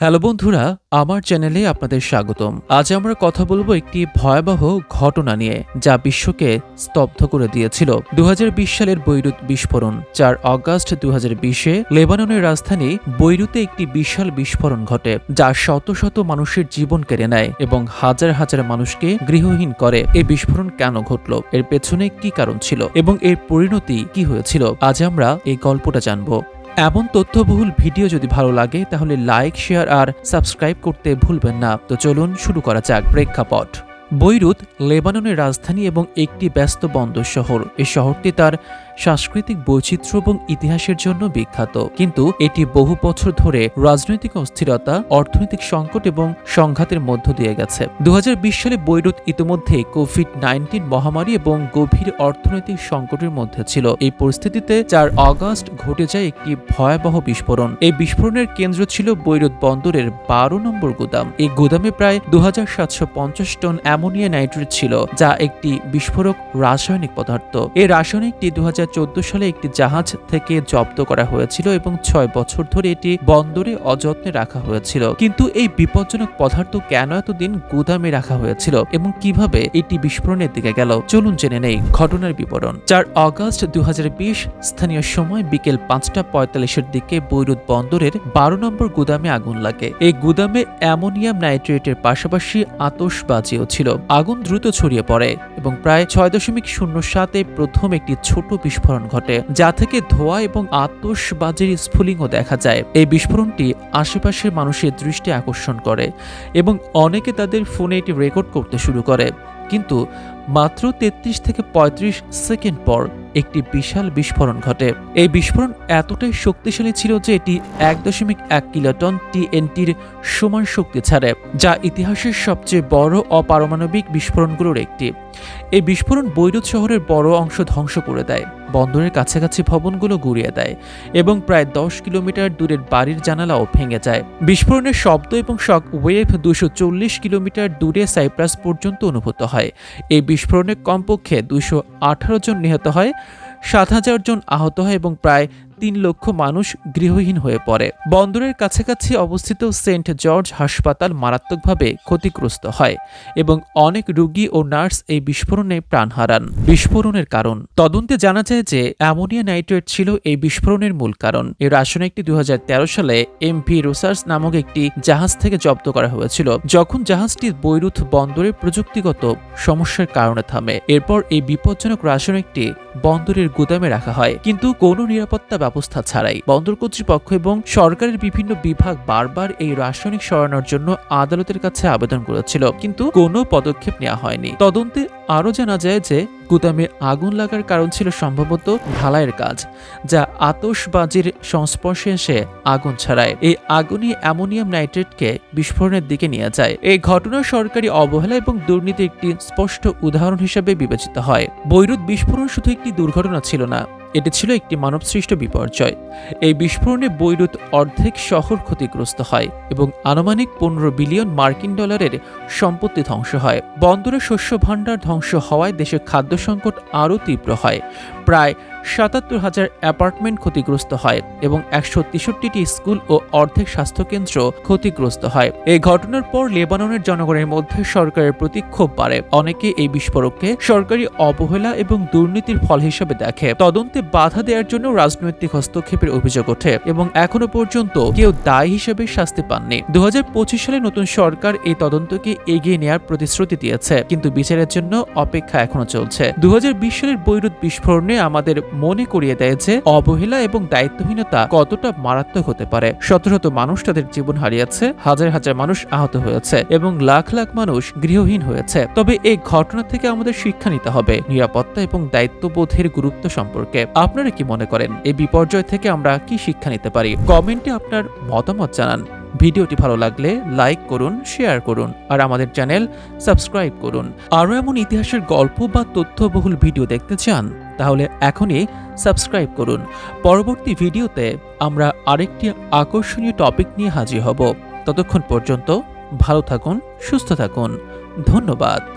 Hello বন্ধুরা, আমার চ্যানেলে আপনাদের স্বাগতম। আজ আমরা কথা বলব একটি ভয়াবহ ঘটনা নিয়ে, যা বিশ্বকে স্তব্ধ করে দিয়েছিল। দু হাজার বিশ সালের বৈরুত বিস্ফোরণ, চার অগাস্ট দু বিশে লেবাননের রাজধানী বৈরুতে একটি বিশাল বিস্ফোরণ ঘটে, যা শত শত মানুষের জীবন কেড়ে নেয় এবং হাজার হাজার মানুষকে গৃহহীন করে। এই বিস্ফোরণ কেন ঘটল? এর পেছনে কি কারণ ছিল? এবং এর পরিণতি কি হয়েছিল? আজ আমরা এই গল্পটা জানব। এমন তথ্যবহুল ভিডিও যদি ভালো লাগে, তাহলে লাইক শেয়ার আর সাবস্ক্রাইব করতে ভুলবেন না। তো চলুন শুরু করা যাক প্রেক্ষাপট। বৈরুত, লেবাননের রাজধানী এবং একটি ব্যস্ত বন্দর শহর। এই শহরটি তার সাংস্কৃতিক বৈচিত্র্য এবং ইতিহাসের জন্য বিখ্যাত। কিন্তু এটি বহু বছর ধরে রাজনৈতিক অস্থিরতা, অর্থনৈতিক সংকট এবং সংঘাতের মধ্য দিয়ে গেছে। দু সালে বৈরুত ইতিমধ্যে কোভিড নাইন্টিন মহামারী এবং গভীর অর্থনৈতিক সংকটের মধ্যে ছিল। এই পরিস্থিতিতে চার অগাস্ট ঘটে যায় একটি ভয়াবহ বিস্ফোরণ। এই বিস্ফোরণের কেন্দ্র ছিল বৈরুত বন্দরের বারো নম্বর গুদাম। এই গুদামে প্রায় দু হাজার সাতশো পঞ্চাশ টন অ্যামোনিয়া নাইট্রেট ছিল, যা একটি বিস্ফোরক রাসায়নিক পদার্থ। এই রাসায়নিকটি দু হাজার সালে একটি জাহাজ থেকে জব্দ করা হয়েছিল এবং ছয় বছর ধরে এটি বন্দরে অযত্নে রাখা হয়েছিল। কিন্তু এই বিপজ্জনক পদার্থ কেন এতদিন গুদামে রাখা হয়েছিল এবং কীভাবে এটি বিস্ফোরণের দিকে গেল? চলুন জেনে নেই। ঘটনার বিবরণ। চার অগস্ট দু স্থানীয় সময় বিকেল পাঁচটা পঁয়তাল্লিশের দিকে বৈরুত বন্দরের বারো নম্বর গুদামে আগুন লাগে। এই গুদামে অ্যামোনিয়াম নাইট্রেটের পাশাপাশি আতসবাজিও ছিল। আগুন দ্রুত ছড়িয়ে পড়ে এবং প্রায় ছয় দশমিক শূন্য সাতে প্রথম একটি ছোট বিস্ফোরণ ঘটে, যা থেকে ধোয়া এবং আতসবাজির স্ফুলিংও দেখা যায়। এই বিস্ফোরণটি আশেপাশের মানুষের দৃষ্টি আকর্ষণ করে এবং অনেকে তাদের ফোনে এটি রেকর্ড করতে শুরু করে। কিন্তু মাত্র তেত্রিশ থেকে ৩৫ সেকেন্ড পর একটি বিশাল বিস্ফোরণ ঘটে। এই বিস্ফোরণ এতটাই শক্তিশালী ছিল যে এটি এক দশমিক এক কিলোটন টিএনটির সমান শক্তি ছাড়ে, যা ইতিহাসের সবচেয়ে বড় অপারমাণবিক বিস্ফোরণগুলোর একটি। এই বিস্ফোরণ বৈরুত শহরের বড় অংশ ধ্বংস করে দেয়, বন্দরের কাছাকাছি ভবনগুলো গুড়িয়ে দেয় এবং প্রায় দশ কিলোমিটার দূরের বাড়ির জানালাও ভেঙে যায়। বিস্ফোরণের শব্দ এবং শক ওয়েভ দুশো চল্লিশ কিলোমিটার দূরে সাইপ্রাস পর্যন্ত অনুভূত হয়। এই বিস্ফোরণে কমপক্ষে দুশো আঠারো জন নিহত হয় সাত হাজার জন আহত হয় এবং প্রায় তিন লক্ষ মানুষ গৃহহীন হয়ে পড়ে। বন্দরের কাছাকাছি অবস্থিত সেন্ট জর্জ হাসপাতাল মারাত্মকভাবে ক্ষতিগ্রস্ত হয় এবং অনেক রোগী ও নার্স এই বিস্ফোরণে প্রাণ হারান। বিস্ফোরণের কারণ। তদন্তে জানা যায় যে, অ্যামোনিয়া নাইট্রেট ছিল এই বিস্ফোরণের মূল কারণ। এই রাসায়নিকটি দু হাজার তেরো সালে এম ভি রোসার্স নামক একটি জাহাজ থেকে জব্দ করা হয়েছিল, যখন জাহাজটি বৈরুথ বন্দরের প্রযুক্তিগত সমস্যার কারণে থামে। এরপর এই বিপজ্জনক রাসায়নিকটি বন্দরের গুদামে রাখা হয়। কিন্তু কোনো নিরাপত্তা ব্যবস্থা ছাড়াই। বন্দর কর্তৃপক্ষ এবং সরকারের বিভিন্ন বিভাগ বারবার এই রাসায়নিক সরানোর জন্য আদালতের কাছে আবেদন করেছিল, কিন্তু কোনো পদক্ষেপ নেওয়া হয়নি। তদন্তে আরও জানা যায় যে, গুদামে আগুন লাগার কারণ ছিল সম্ভবত ঢালাইয়ের কাজ, যা আতসবাজির সংস্পর্শে এসে আগুন ছড়ায়। এই আগুনই অ্যামোনিয়াম নাইট্রেটকে বিস্ফোরণের দিকে নিয়ে যায়। এই ঘটনা সরকারি অবহেলা এবং দুর্নীতি একটি স্পষ্ট উদাহরণ হিসেবে বিবেচিত হয়। বৈরুত বিস্ফোরণ শুধু একটি দুর্ঘটনা ছিল না এটি ছিল একটি মানবসৃষ্ট বিপর্যয়। এই বিস্ফোরণে বৈরুত অর্ধেক শহর ক্ষতিগ্রস্ত হয় এবং আনুমানিক পনেরো বিলিয়ন মার্কিন ডলারের সম্পত্তি ধ্বংস হয়। বন্দরে শস্য ভাণ্ডার ধ্বংস হওয়ায় দেশের খাদ্য সংকট আরও তীব্র হয়। প্রায় সাতাত্তর হাজার অ্যাপার্টমেন্ট ক্ষতিগ্রস্ত হয় এবং একশো তেষট্টিটি স্কুল ও অর্ধেক স্বাস্থ্যকেন্দ্র ক্ষতিগ্রস্ত হয়। এই ঘটনার পর লেবাননের জনগণের মধ্যে সরকারের প্রতি ক্ষোভ বাড়ে। অনেকে এই বিস্ফোরককে সরকারি অবহেলা এবং দুর্নীতির ফল হিসেবে দেখে। তদন্তে বাধা দেওয়ার জন্য রাজনৈতিক হস্তক্ষেপের অভিযোগ ওঠে এবং এখনও পর্যন্ত কেউ দায় হিসেবে শাস্তি পাননি। দু হাজার পঁচিশ সালে নতুন সরকার এই তদন্তকে এগিয়ে নেওয়ার প্রতিশ্রুতি দিয়েছে, কিন্তু বিচারের জন্য অপেক্ষা এখনও চলছে। দু হাজার বিশ সালের বৈরুত বিস্ফোরণে আমাদের মনে করিয়ে দেয় যে অবহেলা এবং দায়িত্বহীনতা কতটা মারাত্মক হতে পারে। শত শত মানুষ তাদের জীবন হারিয়েছে, হাজার হাজার মানুষ আহত হয়েছে এবং লাখ লাখ মানুষ গৃহহীন হয়েছে। তবে এই ঘটনা থেকে আমাদের শিক্ষা নিতে হবে নিরাপত্তা এবং দায়িত্ববোধের গুরুত্ব সম্পর্কে। আপনারা কি মনে করেন? এই বিপর্যয় থেকে আমরা কি শিক্ষা নিতে পারি? কমেন্টে আপনার মতামত জানান। ভিডিওটি ভালো লাগলে লাইক করুন, শেয়ার করুন আর আমাদের চ্যানেল সাবস্ক্রাইব করুন। আরও এমন ইতিহাসের গল্প বা তথ্যবহুল ভিডিও দেখতে চান? তাহলে এখনই সাবস্ক্রাইব করুন। পরবর্তী ভিডিওতে আমরা আরেকটি আকর্ষণীয় টপিক নিয়ে হাজির হব। ততক্ষণ পর্যন্ত ভালো থাকুন, সুস্থ থাকুন। ধন্যবাদ।